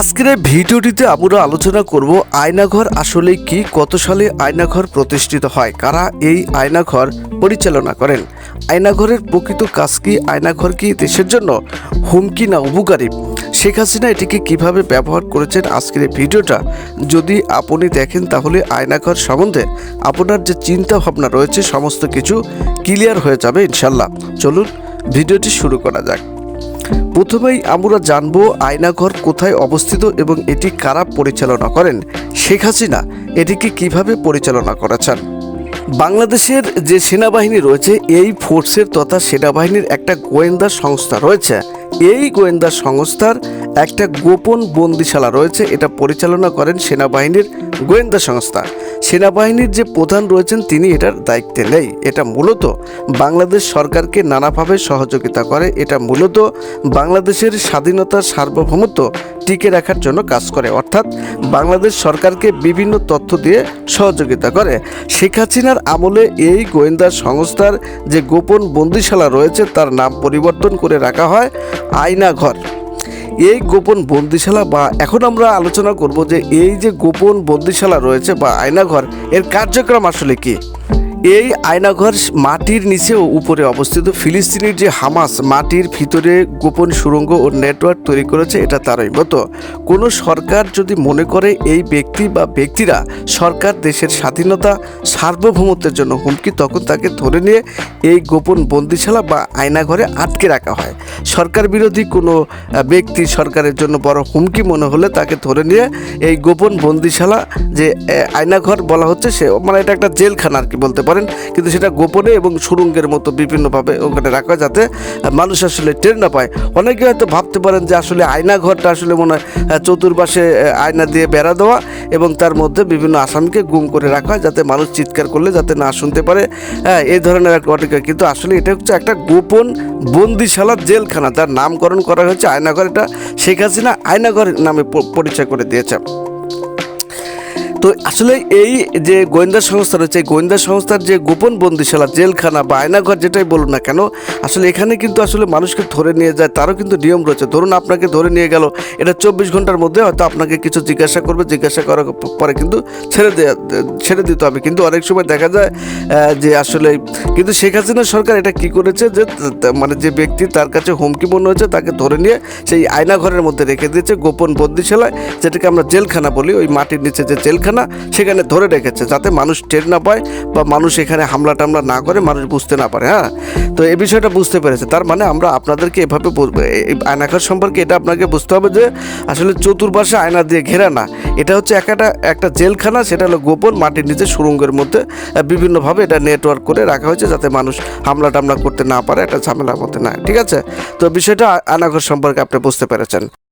আজকের ভিডিওটিতে আমরা আলোচনা করব আয়নাঘর আসলে কি, কত সালে আয়নাঘর প্রতিষ্ঠিত হয়, কারা এই আয়নাঘর পরিচালনা করেন, আয়নাঘরের প্রকৃত কাজ কি, আয়নাঘর কি দেশের জন্য হুমকি না উপকারী? শেখ হাসিনা এটিকে কীভাবে ব্যবহার করেছেন আজকের এই ভিডিওটা, যদি আপনি দেখেন তাহলে আয়নাঘর সম্বন্ধে আপনার যে চিন্তা ভাবনা রয়েছে, সমস্ত কিছু ক্লিয়ার হয়ে যাবে ইনশাল্লাহ চলুন, ভিডিওটি শুরু করা যাক। প্রথমেই আমরা জানব আয়নাঘর কোথায় অবস্থিত এবং এটি কারা পরিচালনা করেন? শেখ হাসিনা এটিকে কীভাবে পরিচালনা করেছেন? বাংলাদেশের যে সেনাবাহিনী রয়েছে, এই ফোর্সের তথা সেনাবাহিনীর একটা গোয়েন্দা সংস্থা রয়েছে। এই গোয়েন্দা সংস্থার একটা গোপন বন্দিশালা রয়েছে। এটা পরিচালনা করেন সেনাবাহিনীর গোয়েন্দা সংস্থা। সেনাবাহিনীর যে প্রধান রয়েছেন তিনি এটার দায়িত্বে নেই। এটা মূলত বাংলাদেশ সরকারকে নানাভাবে সহযোগিতা করে। এটা মূলত বাংলাদেশের স্বাধীনতার সার্বভৌমত্ব টিকে রাখার জন্য কাজ করে। অর্থাৎ বাংলাদেশ সরকারকে বিভিন্ন তথ্য দিয়ে সহযোগিতা করে। শেখ হাসিনার আমলে এই গোয়েন্দা সংস্থার যে গোপন বন্দিশালা রয়েছে, তার নাম পরিবর্তন করে রাখা হয় আয়নাঘর এই গোপন বন্দিশালা বা এখন আমরা আলোচনা করব যে এই যে গোপন বন্দিশালা রয়েছে বা আয়নাঘর, এর কার্যক্রম আসলে কি? এই আয়নাঘর মাটির নিচে ও উপরে অবস্থিত। ফিলিস্তিনের যে হামাস মাটির ভিতরে গোপন সুড়ঙ্গ ও নেটওয়ার্ক তৈরি করেছে, এটা তারই মতো। কোনো সরকার যদি মনে করে এই ব্যক্তি বা ব্যক্তিরা সরকার দেশের স্বাধীনতা, সার্বভৌমত্বের জন্য হুমকি, তখন তাকে ধরে নিয়ে এই গোপন বন্দিশালা বা আয়নাঘরে আটকে রাখা হয়। সরকার বিরোধী কোনো ব্যক্তি সরকারের জন্য বড় হুমকি মনে হলে তাকে ধরে নিয়ে এই গোপন বন্দিশালা যে আয়নাঘর বলা হচ্ছে, সে মানে এটা একটা জেলখানা আর কি বলতে পারেন, কিন্তু সেটা গোপনে এবং সুরঙ্গের মতো বিভিন্নভাবে ওখানে রাখা যাতে মানুষ আসলে টের না পায়। অনেকে হয়তো ভাবতে পারেন যে আসলে আয়নাঘরটা আসলে মনে হয় চতুর্পাশে আয়না দিয়ে বেড়া দেওয়া এবং তার মধ্যে বিভিন্ন আসামিকে গুম করে রাখা হয় যাতে মানুষ চিৎকার করলে যাতে না শুনতে পারে। হ্যাঁ এই ধরনের একটা অনেক, কিন্তু আসলে এটা হচ্ছে একটা গোপন বন্দিশালা জেলখানা। তার নামকরণ করা হয়েছে আয়নাঘর। এটা শেখ হাসিনা আয়নাঘর নামে পরিচয় করে দিয়েছে। তো আসলে এই যে গোয়েন্দা সংস্থা রয়েছে, গোয়েন্দা সংস্থার যে গোপন বন্দিশালা, জেলখানা বা আয়নাঘর যেটাই বলুন না কেন, আসলে এখানে কিন্তু আসলে মানুষকে ধরে নিয়ে যায়, তারও কিন্তু নিয়ম রয়েছে। ধরুন আপনাকে ধরে নিয়ে গেল, এটা চব্বিশ ঘণ্টার মধ্যে হয়তো আপনাকে কিছু জিজ্ঞাসা করবে, জিজ্ঞাসা করার পরে কিন্তু ছেড়ে দেওয়া ছেড়ে দিতে হবে। কিন্তু অনেক সময় দেখা যায় যে আসলে কিন্তু শেখ হাসিনা সরকার এটা কি করেছে যে মানে যে ব্যক্তি তার কাছে হুমকি মনে হয়েছে, তাকে ধরে নিয়ে সেই আয়নাঘরের মধ্যে রেখে দিয়েছে গোপন বন্দিশালায়, যেটাকে আমরা জেলখানা বলি, ওই মাটির নিচে যে জেলখানা সেখানে ধরে রেখেছে যাতে মানুষ টের না পায় বা মানুষ এখানে হামলা টামলা না করে মানুষ বুঝতে না পারে হ্যাঁ? তো এই বিষয়টা বুঝতে পেরেছে। তার মানে আমরা আপনাদেরকে এভাবে আয়নাঘর সম্পর্কে এটা আপনাকে বুঝতে হবে যে আসলে চতুর্পাশে আয়না দিয়ে ঘেরা না। এটা হচ্ছে একটা একটা জেলখানা, সেটা হলো গোপন মাটির নিচে সুরঙ্গের মধ্যে বিভিন্নভাবে এটা নেটওয়ার্ক করে রাখা হয়েছে যাতে মানুষ হামলা টামলা করতে না পারে, একটা ঝামেলার মধ্যে না ঠিক আছে? তো বিষয়টা আয়নাঘর সম্পর্কে আপনি বুঝতে পেরেছেন।